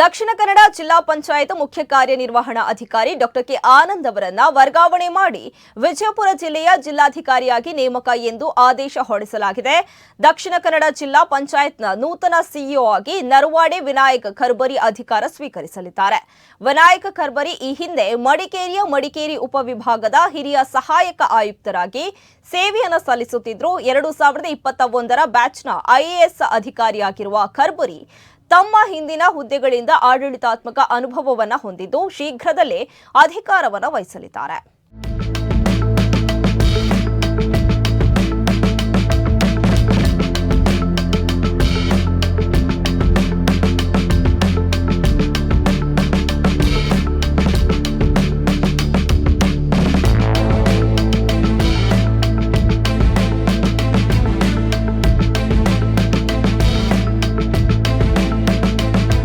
ದಕ್ಷಿಣ ಕನ್ನಡ ಜಿಲ್ಲಾ ಪಂಚಾಯತ್ ಮುಖ್ಯ ಕಾರ್ಯನಿರ್ವಹಣಾ ಅಧಿಕಾರಿ ಡಾಕ್ಟರ್ ಕೆ ಆನಂದ್ ಅವರನ್ನ ವರ್ಗಾವಣೆ ಮಾಡಿ ವಿಜಯಪುರ ಜಿಲ್ಲೆಯ ಜಿಲ್ಲಾಧಿಕಾರಿಯಾಗಿ ನೇಮಕ ಎಂದು ಆದೇಶ ಹೊರಡಿಸಲಾಗಿದೆ. ದಕ್ಷಿಣ ಕನ್ನಡ ಜಿಲ್ಲಾ ಪಂಚಾಯತ್ನ ನೂತನ ಸಿಇಒ ಆಗಿ ನರವಾಡೆ ವಿನಾಯಕ ಖರ್ಬರಿ ಅಧಿಕಾರ ಸ್ವೀಕರಿಸಲಿದ್ದಾರೆ. ವಿನಾಯಕ ಖರ್ಬರಿ ಈ ಹಿಂದೆ ಮಡಿಕೇರಿಯ ಮಡಿಕೇರಿ ಉಪವಿಭಾಗದ ಹಿರಿಯ ಸಹಾಯಕ ಆಯುಕ್ತರಾಗಿ ಸೇವೆಯನ್ನು ಸಲ್ಲಿಸುತ್ತಿದ್ದರು. ಎರಡು ಸಾವಿರದ ಇಪ್ಪತ್ತ ಒಂದರ ಬ್ಯಾಚ್ನ ಐಎಎಸ್ ಅಧಿಕಾರಿಯಾಗಿರುವ ಖರ್ಬರಿ ತಮ್ಮ ಹಿಂದಿನ ಹುದ್ದೆಗಳಿಂದ ಆಡಳಿತಾತ್ಮಕ ಅನುಭವವನ್ನ ಹೊಂದಿದ್ದು ಶೀಘ್ರದಲ್ಲೇ ಅಧಿಕಾರವನ್ನು ವಹಿಸಲಿದ್ದಾರೆ.